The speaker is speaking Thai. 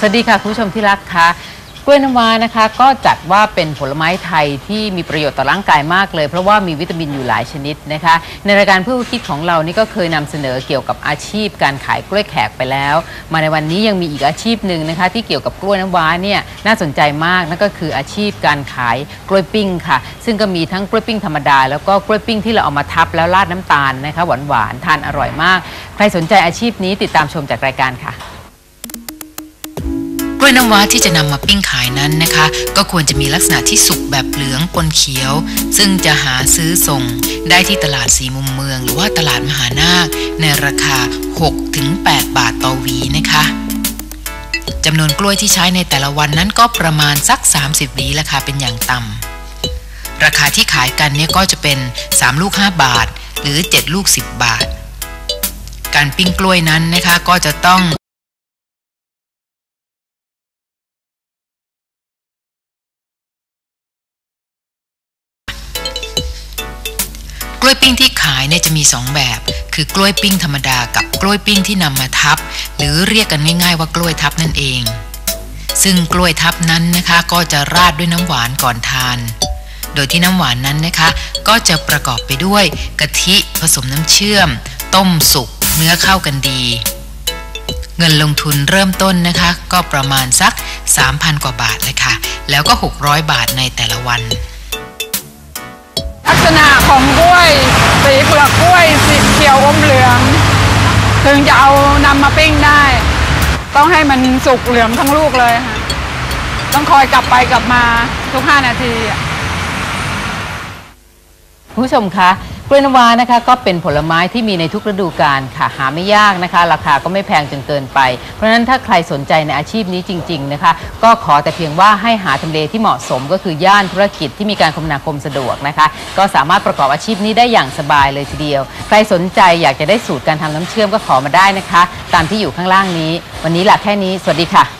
สวัสดีค่ะคุณผู้ชมที่รักค่ะกล้วยน้ำว้านะคะก็จัดว่าเป็นผลไม้ไทยที่มีประโยชน์ต่อร่างกายมากเลย เพราะว่ามีวิตามินอยู่หลายชนิดนะคะ ในรายการเพื่อคิดของเรานี่ก็เคยนำเสนอเกี่ยวกับอาชีพการขายกล้วยแขกไปแล้ว มาในวันนี้ยังมีอีกอาชีพหนึ่งนะคะ ที่เกี่ยวกับกล้วยน้ำว้าเนี่ยน่าสนใจมากนั่นก็คืออาชีพการขายกล้วยปิ้งค่ะ ซึ่งก็มีทั้งกล้วยปิ้งธรรมดาแล้วก็กล้วยปิ้งที่เราเอามาทับแล้วราดน้ำตาลนะคะหวานๆทานอร่อยมาก ใครสนใจอาชีพนี้ติดตามชมจากรายการค่ะ วยน้ำว้าที่จะนำมาปิ้งขายนั้นนะคะ ก็ควรจะมีลักษณะที่สุกแบบเหลืองปนเขียว ซึ่งจะหาซื้อส่งได้ที่ตลาดสีมุมเมือง หรือว่าตลาดมหานาค ในราคา 6-8 บาทต่อหวีนะคะจำนวนกล้วยที่ใช้ในแต่ละวันนั้นก็ประมาณสัก 30หวีราคาเป็นอย่างต่ำราคาที่ขายกันเนี่ยก็จะเป็น 3 ลูก 5 บาท หรือ 7 ลูก 10 บาท การปิ้งกล้วยนั้นนะคะก็จะต้อง ล้วยปิ้งที่ขายเนี่ยจะมี 2 แบบ คือกล้วยปิ้งธรรมดากับกล้วยปิ้งที่นำมาทับ หรือเรียกกันง่ายๆว่ากล้วยทับนั่นเอง ซึ่งกล้วยทับนั้นนะคะก็จะราดด้วยน้ำหวานก่อนทาน โดยที่น้ำหวานนั้นนะคะ ก็จะประกอบไปด้วยกะทิผสมน้ำเชื่อม ต้มสุก เนื้อเข้ากันดี เงินลงทุนเริ่มต้นนะคะ ก็ประมาณสัก 3,000 กว่าบาทเลยค่ะแล้วก็ 600 บาทในแต่ละวัน กกล้วยสีเขียวอมเหลือง ถึงจะเอานำมาปิ้งได้ ต้องให้มันสุกเหลืองทั้งลูกเลยค่ะ ต้องคอยกลับไปกลับมาทุก 5 นาทีคุณผู้ชมคะ กล้วยน้ำว้านะคะก็เป็นผลไม้ที่มีในทุกฤดูกาลค่ะหาไม่ยากนะคะ ราคาก็ไม่แพงจนเกินไป เพราะฉะนั้นถ้าใครสนใจในอาชีพนี้จริง ๆนะคะ ก็ขอแต่เพียงว่าให้หาทำเลที่เหมาะสมก็คือย่านธุรกิจที่มีการคมนาคมสะดวกนะคะ ก็สามารถประกอบอาชีพนี้ได้อย่างสบายเลยทีเดียว ใครสนใจอยากจะได้สูตรการทำน้ำเชื่อมก็ขอมาได้นะคะ ตามที่อยู่ข้างล่างนี้ วันนี้หลักแค่นี้ สวัสดีค่ะ